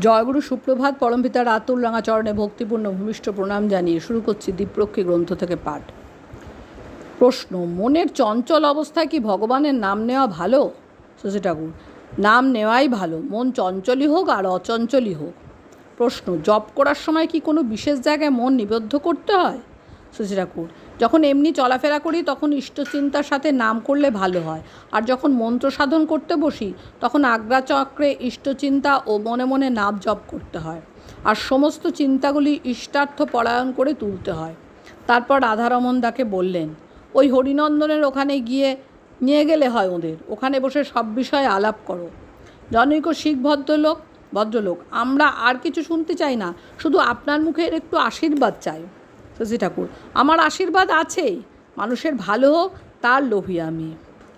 জয়গুরু সুপ্রভাত, পরমপিতা রাতুল রাঙাচরণে ভক্তিপূর্ণ ভূমিষ্ঠ প্রণাম জানিয়ে শুরু করছি দীপ্রক্ষী গ্রন্থ থেকে পাঠ। প্রশ্ন, মনের চঞ্চল অবস্থায় কি ভগবানের নাম নেওয়া ভালো? শশী ঠাকুর, নাম নেওয়াই ভালো, মন চঞ্চলই হোক আর অচঞ্চলই হোক। প্রশ্ন, জপ করার সময় কি কোনো বিশেষ জায়গায় মন নিবদ্ধ করতে হয়? শশী ঠাকুর যখন এমনি চলাফেরা করি, তখন ইষ্টচিন্তার সাথে নাম করলে ভালো হয়। আর যখন মন্ত্র সাধন করতে বসি, তখন আগ্রা আগ্রাচক্রে ইষ্টচিন্তা ও মনে মনে নাম জপ করতে হয়। আর সমস্ত চিন্তাগুলি ইষ্টার্থ পরায়ণ করে তুলতে হয়। তারপর রাধারমন দাকে বললেন, ওই হরিনন্দনের ওখানে গিয়ে নিয়ে গেলে হয় ওদের। ওখানে বসে সব বিষয়ে আলাপ করো। জনৈক শিখ ভদ্রলোক ভদ্রলোক, আমরা আর কিছু শুনতে চাই না। শুধু আপনার মুখের একটু আশীর্বাদ চাই। শশী ঠাকুর। আমার আশীর্বাদ আছেই। মানুষের ভালো হোক, তার লোভী আমি।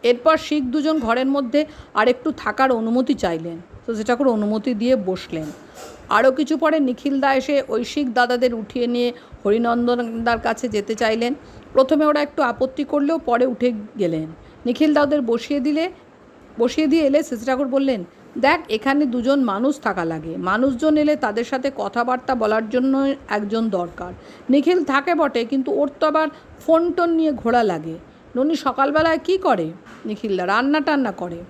এরপর শিখ দুজন ঘরের মধ্যে আর একটু থাকার অনুমতি চাইলেন। শশী ঠাকুর অনুমতি দিয়ে বসলেন। আরও কিছু পরে নিখিলদা এসে ওই শিখ দাদাদের উঠিয়ে নিয়ে হরিনন্দনদার কাছে যেতে চাইলেন। প্রথমে ওরা একটু আপত্তি করলেও পরে উঠে গেলেন। নিখিলদা ওদের বসিয়ে দিলে, বসিয়ে দিয়ে এলে শশী ঠাকুর বললেন দেখ, এখানে দুজন মানুষ থাকা লাগে। মানুষজন এলে তাদের সাথে কথাবার্তা বলার জন্য একজন দরকার। নিখিল থাকে বটে, কিন্তু ওর তো আবার ফোন টোন নিয়ে ঘোরা লাগে। ননি সকালবেলায় কি করে? নিখিলদা রান্না টান্না করে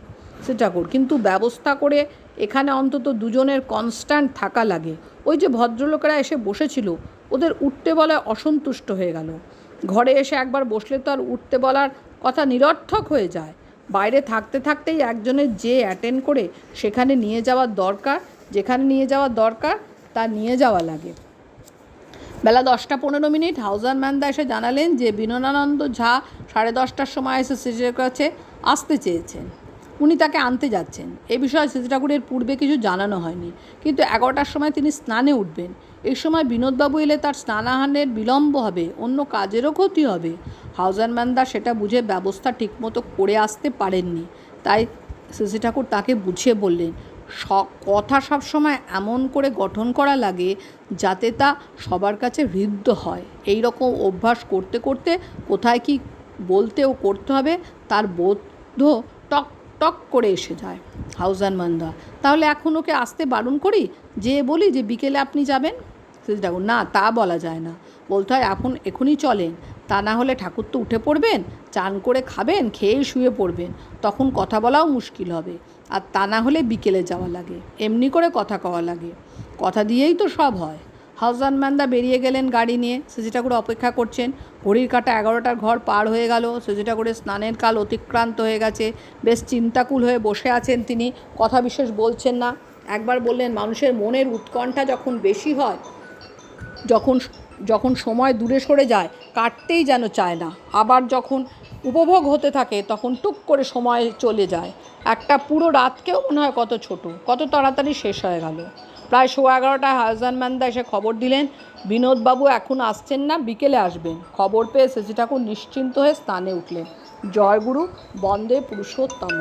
সে ঠাকুর কিন্তু ব্যবস্থা করে এখানে অন্তত দুজনের কনস্ট্যান্ট থাকা লাগে। ওই যে ভদ্রলোকেরা এসে বসেছিল, ওদের উঠতে বলায় অসন্তুষ্ট হয়ে গেল। ঘরে এসে একবার বসলে তো আর উঠতে বলার কথা নিরর্থক হয়ে যায়। বাইরে থাকতে থাকতেই একজনের যে অ্যাটেন্ড করে সেখানে নিয়ে যাওয়ার দরকার, যেখানে নিয়ে যাওয়ার দরকার, তা নিয়ে যাওয়া লাগে। বেলা দশটা পনেরো মিনিট হাউজার ম্যানদা এসে জানালেন যে বিননানন্দ ঝা সাড়ে দশটার সময় এসে সিজির কাছে আসতে চেয়েছেন। উনি তাকে আনতে যাচ্ছেন। এ বিষয়ে সিজি ঠাকুরের পূর্বে কিছু জানানো হয়নি। কিন্তু এগারোটার সময় তিনি স্নানে উঠবেন। এই সময় বিনোদবাবু এলে তার স্নানাহানের বিলম্ব হবে, অন্য কাজেরও ক্ষতি হবে। হাউজার ম্যানদা সেটা বুঝে ব্যবস্থা ঠিকমতো করে আসতে পারেননি। তাই সিসি ঠাকুর তাকে বুঝিয়ে বললেন স কথা সবসময় এমন করে গঠন করা লাগে যাতে তা সবার কাছে হৃদ্য হয়। এই রকম অভ্যাস করতে করতে কোথায় কি বলতে ও করতে হবে, তার বোধ টক টক করে এসে যায় হাউজান মান্দা। তাহলে এখন ওকে আসতে বারণ করি? যে বলি যে বিকেলে আপনি যাবেন? ঠাকুর না, তা বলা যায় না। বলতে হয়, এখন, এখনই চলেন। তা না হলে ঠাকুর তো উঠে পড়বেন, চান করে খাবেন, খেয়েই শুয়ে পড়বেন। তখন কথা বলাও মুশকিল হবে। আর তা না হলে বিকেলে যাওয়া লাগে। এমনি করে কথা কওয়া লাগে। কথা দিয়েই তো সব হয়। হাউজান ম্যান্দা বেরিয়ে গেলেন গাড়ি নিয়ে। সেজি ঠাকুর অপেক্ষা করছেন, ঘড়ির কাটা এগারোটার ঘর পার হয়ে গেল। সেজি ঠাকুরের স্নানের কাল অতিক্রান্ত হয়ে গেছে। বেশ চিন্তাকুল হয়ে বসে আছেন তিনি। কথা বিশেষ বলছেন না। একবার বললেন, মানুষের মনের উৎকণ্ঠা যখন বেশি হয় যখন যখন সময় দূরে সরে যায়, কাটতেই যেন চায় না। আবার যখন উপভোগ হতে থাকে, তখন টুক করে সময় চলে যায়। একটা পুরো রাতকেও মনে হয় কত ছোট, কত তাড়াতাড়ি শেষ হয়ে গেল। প্রায় সোয়া এগারোটায় হাসান ম্যান্দা এসে খবর দিলেন, বিনোদবাবু এখন আসছেন না, বিকেলে আসবেন। খবর পেয়ে সেজি ঠাকুর নিশ্চিন্ত হয়ে স্থানে উঠলেন। জয়গুরু বন্দে পুরুষোত্তম